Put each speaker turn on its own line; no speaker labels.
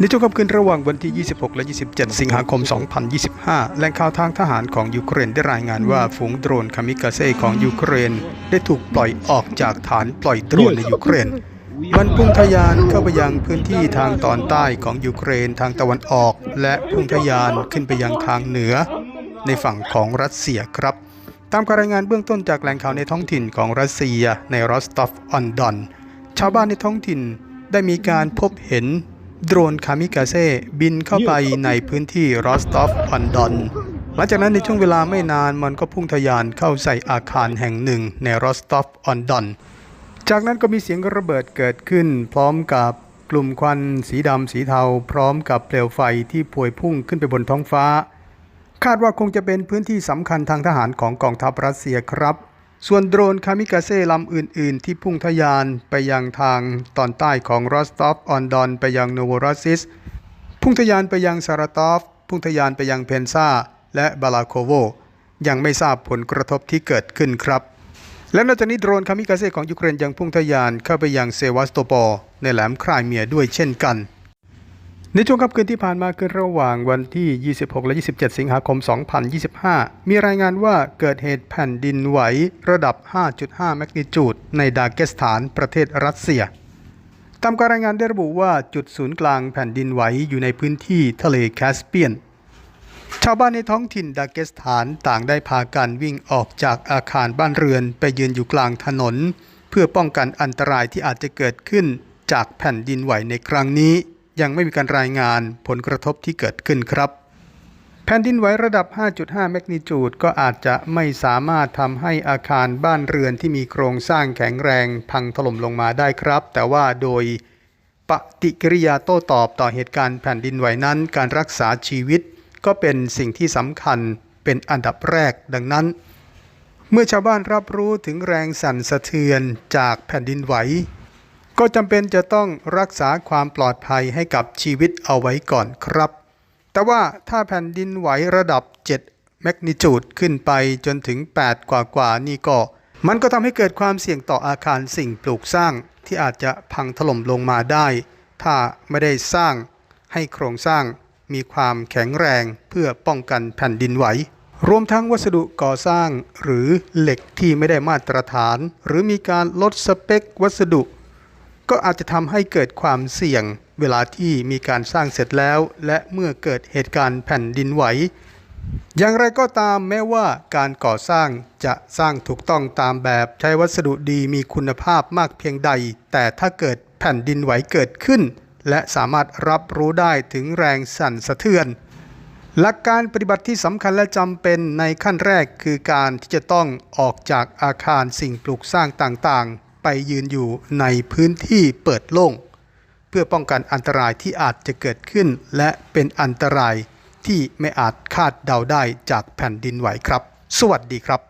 ในช่วงค่ำคืนระหว่างวันที่ 26 และ 27 สิงหาคม 2025 แหล่งข่าวทางทหารของยูเครนได้รายงานว่าฝูงโดรนคามิกาเซ่ของยูเครน ได้ถูกปล่อยออกจากฐานปล่อยโดรนในยูเครน มันพุ่งทะยานเข้าไปยังพื้นที่ทางตอนใต้ของยูเครนทางตะวันออก และพุ่งทะยานขึ้นไปยังทางเหนือ ในฝั่งของรัสเซียครับ ตามการรายงานเบื้องต้นจากแหล่งข่าวในท้องถิ่นของรัสเซียในรอสตอฟออนดอน ชาวบ้านในท้องถิ่นได้มีการพบเห็น โดรนคามิกาเซ่บินเข้าไปในพื้นที่รอสตอฟออนดอนหลังจากนั้นในช่วงเวลาไม่นานมันก็พุ่งทะยานเข้าใส่อาคารแห่งหนึ่งในรอสตอฟออนดอน จากนั้นก็มีเสียงระเบิดเกิดขึ้น พร้อมกับกลุ่มควันสีดำสีเทา พร้อมกับเปลวไฟที่พวยพุ่งขึ้นไปบนท้องฟ้า คาดว่าคงจะเป็นพื้นที่สำคัญทางทหารของกองทัพรัสเซียครับ ส่วนโดรนคามิกาเซ่ลำอื่น ๆ ที่พุ่งทะยานไปยังทางตอนใต้ของรอสตอฟออนดอนไปยังโนโวรัสซิส พุ่งทะยานไปยังซาราตอฟ พุ่งทะยานไปยังเพนซาและบาลาโคโว ยังไม่ทราบผลกระทบที่เกิดขึ้นครับ และนอกจากนี้โดรนคามิกาเซ่ของยูเครนยังพุ่งทะยานเข้าไปยังเซวัสโตปอลในแหลมครายเมียด้วยเช่นกัน ในช่วงค่ำคืนที่ผ่านมาคือระหว่างวันที่ 26 และ 27 สิงหาคม 2025 มีรายงานว่าเกิดเหตุแผ่นดินไหวระดับ 5.5 แมกนิจูดในดาเกสถานประเทศรัสเซีย ตามการรายงานได้ระบุว่าจุดศูนย์กลางแผ่นดินไหวอยู่ในพื้นที่ทะเลแคสเปียน ชาวบ้านในท้องถิ่นดาเกสถานต่างได้พากันวิ่งออกจากอาคารบ้านเรือนไปยืนอยู่กลางถนน เพื่อป้องกันอันตรายที่อาจจะเกิดขึ้นจากแผ่นดินไหวในครั้งนี้ ยังไม่มีการรายงานผลกระทบที่เกิดขึ้นครับ แผ่นดินไหวระดับ 5.5 แมกนิจูดก็อาจจะไม่สามารถทำให้อาคารบ้านเรือนที่มีโครงสร้างแข็งแรงพังถล่มลงมาได้ครับ แต่ว่าโดยปฏิกิริยาโต้ตอบต่อเหตุการณ์แผ่นดินไหวนั้น การรักษาชีวิต ก็เป็นสิ่งที่สำคัญเป็นอันดับแรกดังนั้นเมื่อชาวบ้านรับรู้ถึงแรงสั่นสะเทือนจากแผ่นดินไหว ก็จำเป็นจะต้องรักษาความปลอดภัยให้กับชีวิตเอาไว้ก่อนครับ แต่ว่าถ้าแผ่นดินไหวระดับ 7 แมกนิจูดขึ้นไปจนถึง 8 กว่ากว่านี่ก็ มันก็ทำให้เกิดความเสี่ยงต่ออาคารสิ่งปลูกสร้างที่อาจจะพังถล่มลงมาได้ ถ้าไม่ได้สร้างให้โครงสร้างมีความแข็งแรงเพื่อป้องกันแผ่นดินไหว รวมทั้งวัสดุก่อสร้างหรือเหล็กที่ไม่ได้มาตรฐาน หรือมีการลดสเปควัสดุ ก็อาจจะทำให้เกิดความเสี่ยง เวลาที่มีการสร้างเสร็จแล้ว และเมื่อเกิดเหตุการณ์แผ่นดินไหว อย่างไรก็ตามแม้ว่าการก่อสร้างจะสร้างถูกต้องตามแบบใช้วัสดุดีมีคุณภาพมากเพียงใด แต่ถ้าเกิดแผ่นดินไหวเกิดขึ้น และสามารถรับรู้ได้ถึงแรงสั่นสะเทือน หลักการปฏิบัติที่สำคัญและจำเป็นในขั้นแรกคือการที่จะต้องออกจากอาคารสิ่งปลูกสร้างต่างๆ ไปยืนอยู่ในพื้นที่เปิดโล่ง เพื่อป้องกันอันตรายที่อาจจะเกิดขึ้น และเป็นอันตรายที่ไม่อาจคาดเดาได้จากแผ่นดินไหวครับ สวัสดีครับ